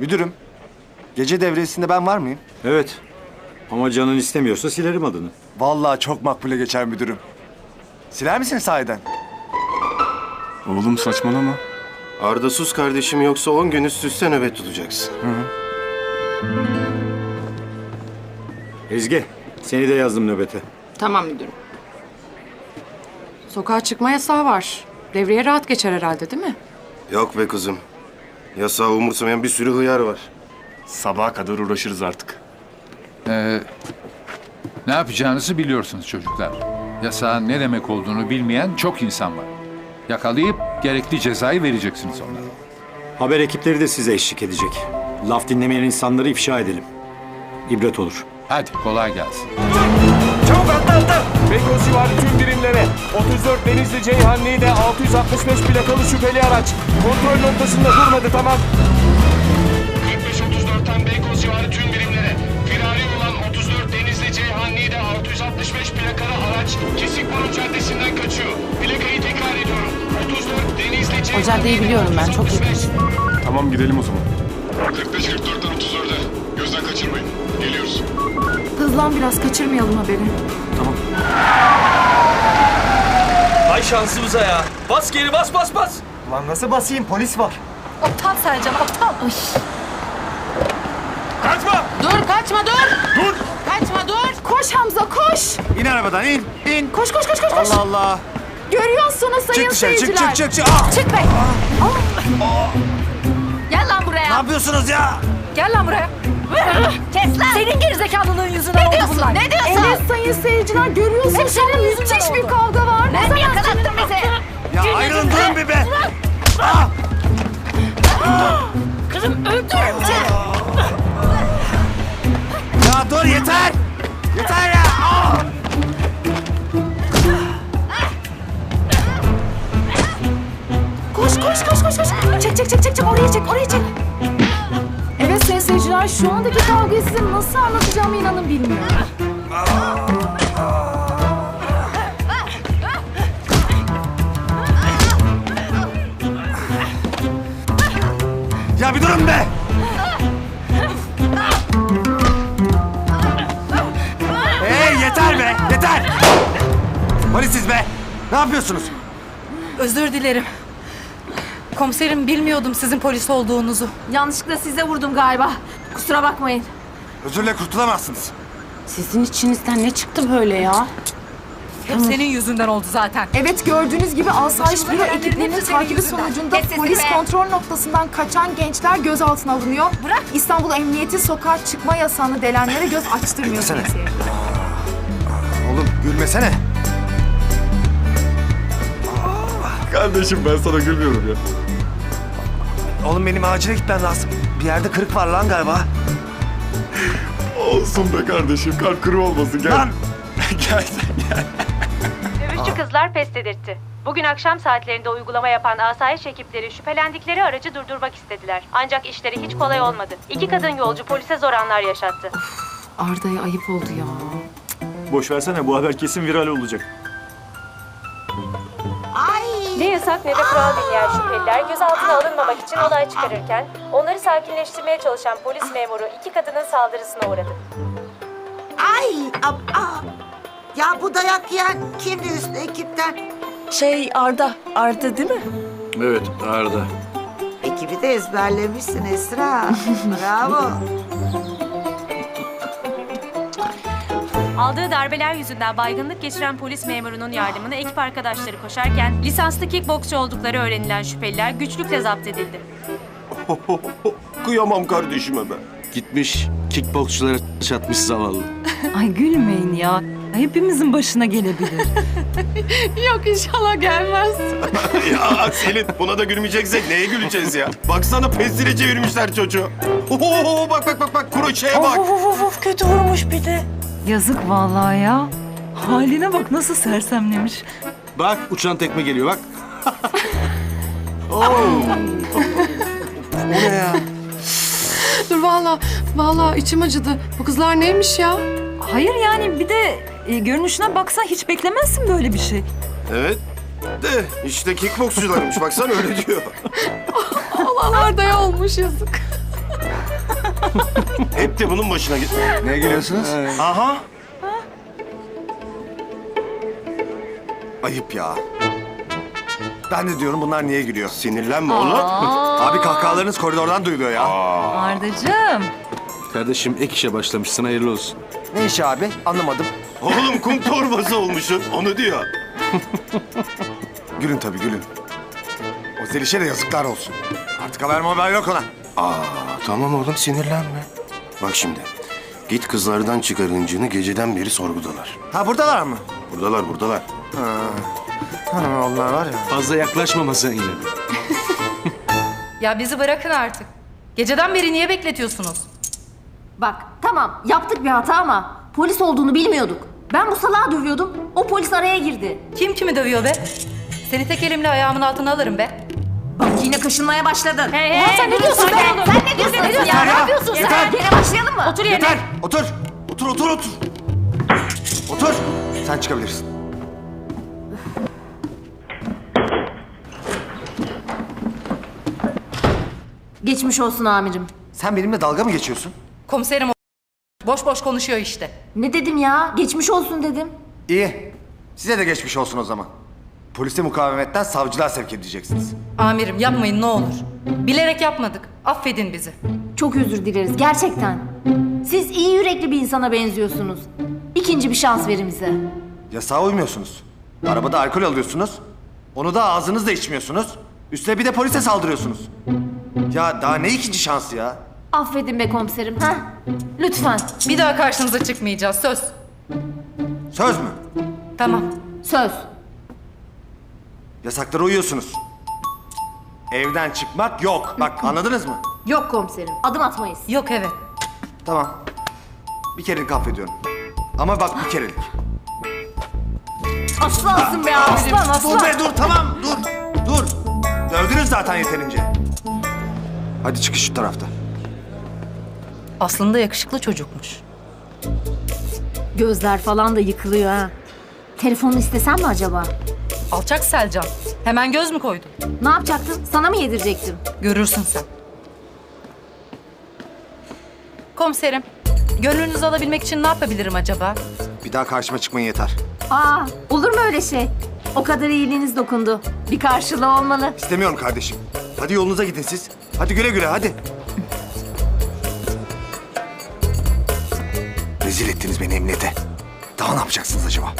Müdürüm, gece devresinde ben var mıyım? Evet. Ama canın istemiyorsa silerim adını. Vallahi çok makbule geçer müdürüm. Siler misin sahiden? Oğlum saçmalama. Arda sus kardeşim yoksa 10 gün üst üste nöbet tutacaksın. Ezgi, seni de yazdım nöbete. Tamam müdürüm. Sokağa çıkma yasağı var. Devreye rahat geçer herhalde değil mi? Yok be kızım. Yasağı umursamayan bir sürü hıyar var. Sabaha kadar uğraşırız artık. Ee, ne yapacağınızı biliyorsunuz çocuklar. Yasağın ne demek olduğunu bilmeyen çok insan var. Yakalayıp gerekli cezayı vereceksiniz onlara. Haber ekipleri de size eşlik edecek. Laf dinlemeyen insanları ifşa edelim. İbret olur. Hadi kolay gelsin. Çabuk atla atla. Beykoz civarı tüm birimlere. 34 Denizli Ceyhan Niğde 665 plakalı şüpheli araç. Kontrol noktasında durmadı tamam. 45-34'ten Beykoz civarı tüm birimlere. Firari olan 34 Denizli Ceyhan Niğde 665 plakalı araç Kesikburun Caddesi'nden kaçıyor. Plakayı tekrar ediyorum. 34 Denizli Ceyhan O caddeyi biliyorum ben, çok yakın. Tamam gidelim o zaman. 45-44'ten 34'e. Gözden kaçırmayın. Geliyoruz. Hızlan biraz kaçırmayalım haberi. Ay şansımıza ya. Bas geri bas bas bas. Lan nasıl basayım? Polis var. Aptal Sercan aptal. Ay. Kaçma. Dur kaçma dur. Dur. Kaçma dur. Koş Hamza koş. İn arabadan in. İn. Koş koş koş koş. koş. Allah Allah. Görüyorsunuz sayın Çık dışarı çık seyirciler. çık çık çık. Ah! Çık be. Gel lan buraya. Ne yapıyorsunuz ya? Gel lan buraya. Kes lan. Senin gerizekalılığın yüzünden oldu bunlar. Ne diyorsun? Evet sayın seyirciler görüyorsunuz. Hep senin yüzünden Müthiş bir kavga var. Ben mi yakalattın bizi? Ya ayrılın durun bir be. Kızım öldürürüm seni. Ya dur yeter. Yeter ya. Ah! Koş koş koş koş koş. Çek çek çek çek çek oraya çek oraya çek. Seyirciler şu andaki kavgayı size nasıl anlatacağımı inanın bilmiyorum. Ya bir durun be. Hey yeter be. Yeter. Polisiz be. Ne yapıyorsunuz? Özür dilerim. Komiserim bilmiyordum sizin polis olduğunuzu. Yanlışlıkla size vurdum galiba. Kusura bakmayın. Özürle kurtulamazsınız. Sizin içinizden ne çıktı böyle ya? Hep senin yüzünden oldu zaten. Evet gördüğünüz gibi asayiş büro ekiplerinin takibi sonucunda Kes sesini polis be. kontrol noktasından kaçan gençler gözaltına alınıyor. Bırak. İstanbul Emniyeti sokağa çıkma yasağını delenlere göz açtırmıyor. Seyirciler. Oğlum gülmesene. Kardeşim ben sana gülmüyorum ya. Oğlum benim acile gitmem lazım. Bir yerde kırık var lan galiba. Olsun be kardeşim kalp kırığı olmasın gel. Lan. gel sen gel. Dövüşçü kızlar pes edirtti. Bugün akşam saatlerinde uygulama yapan asayiş ekipleri şüphelendikleri aracı durdurmak istediler. Ancak işleri hiç kolay olmadı. İki kadın yolcu polise zor anlar yaşattı. Arda'ya ayıp oldu ya. Boş versene bu haber kesin viral olacak. Yasak ne de kural dinleyen şüpheliler gözaltına alınmamak için olay çıkarırken onları sakinleştirmeye çalışan polis memuru iki kadının saldırısına uğradı. Ay, ab- aa. Ya bu dayak yiyen kimdi üstü ekipten? Şey Arda, Arda değil mi? Evet Arda. Ekibi de ezberlemişsin Esra. Bravo. Aldığı darbeler yüzünden baygınlık geçiren polis memurunun yardımına ekip arkadaşları koşarken lisanslı kickboksçu oldukları öğrenilen şüpheliler güçlükle zapt edildi. Kıyamam kardeşime ben. Gitmiş kickboksçulara çatmış zavallı. Ay gülmeyin ya. Hepimizin başına gelebilir. Yok inşallah gelmez. ya Selin buna da gülmeyeceksek neye güleceğiz ya? Baksana pestile çevirmişler çocuğu. Oho, bak bak bak bak kroşeye bak. of of of kötü vurmuş bir de. Yazık vallahi ya. Haline bak nasıl sersemlemiş. Bak uçan tekme geliyor bak. Oo. o ne ya? Dur valla valla içim acıdı. Bu kızlar neymiş ya? Hayır yani bir de e, görünüşüne baksan hiç beklemezsin böyle bir şey. Evet. De işte kickboksçularmış baksana öyle diyor. Allah Arda'ya olmuş yazık. Hep de bunun başına git. Neye gülüyorsunuz? Aha. Ayıp ya. Ben de diyorum bunlar niye gülüyor? Sinirlenme oğlum. Abi kahkahalarınız koridordan duyuluyor ya. Ardacığım. Kardeşim ek işe başlamışsın hayırlı olsun. Ne işi abi? Anlamadım. Oğlum kum torbası olmuşsun. Onu diyor. Gülün tabii gülün. O Zeliş'e de yazıklar olsun. Artık haber haber yok ona. Aa, tamam oğlum sinirlenme. Bak şimdi. Git kızlardan çıkar hıncını geceden beri sorgudalar. Ha buradalar mı? Buradalar buradalar. Ha, onlar var ya. Fazla yaklaşmamasın yine. Ya bizi bırakın artık. Geceden beri niye bekletiyorsunuz? Bak tamam yaptık bir hata ama polis olduğunu bilmiyorduk. Ben bu salağı dövüyordum. O polis araya girdi. Kim kimi dövüyor be? Seni tek elimle ayağımın altına alırım be. Bak yine kaşınmaya başladın. Hey, hey, sen ne diyorsun be? Sen Yeter! Otur! Otur, otur, otur! Otur! Sen çıkabilirsin. Geçmiş olsun amirim. Sen benimle dalga mı geçiyorsun? Komiserim o- boş boş konuşuyor işte. Ne dedim ya? Geçmiş olsun dedim. İyi. Size de geçmiş olsun o zaman. Polise mukavemetten savcılığa sevk edeceksiniz. Amirim yapmayın ne olur. Bilerek yapmadık. Affedin bizi. Çok özür dileriz gerçekten. Yürekli bir insana benziyorsunuz. İkinci bir şans verin bize. Yasağa uymuyorsunuz. Arabada alkol alıyorsunuz. Onu da ağzınızla içmiyorsunuz. Üstüne bir de polise saldırıyorsunuz. Ya daha ne ikinci şansı ya? Affedin be komiserim. ha? Lütfen. Bir daha karşınıza çıkmayacağız söz. Söz mü? Tamam. Söz. Yasaklara uyuyorsunuz. Evden çıkmak yok. Bak anladınız mı? Yok komiserim. Adım atmayız. Yok evet. Tamam. Bir kerelik affediyorum. Ama bak bir kerelik. Aslansın be amirim. Aslan aslan. Dur be dur tamam dur. Dur. Dövdünüz zaten yeterince. Hadi çıkış şu tarafta. Aslında yakışıklı çocukmuş. Gözler falan da yıkılıyor ha. Telefonunu istesem mi acaba? Alçak Selcan. Hemen göz mü koydun? Ne yapacaktın? Sana mı yedirecektim? Görürsün sen. Komiserim, gönlünüzü alabilmek için ne yapabilirim acaba? Bir daha karşıma çıkmayın yeter. Aa, olur mu öyle şey? O kadar iyiliğiniz dokundu. Bir karşılığı olmalı. İstemiyorum kardeşim. Hadi yolunuza gidin siz. Hadi güle güle hadi. Rezil ettiniz beni emniyete. Daha ne yapacaksınız acaba?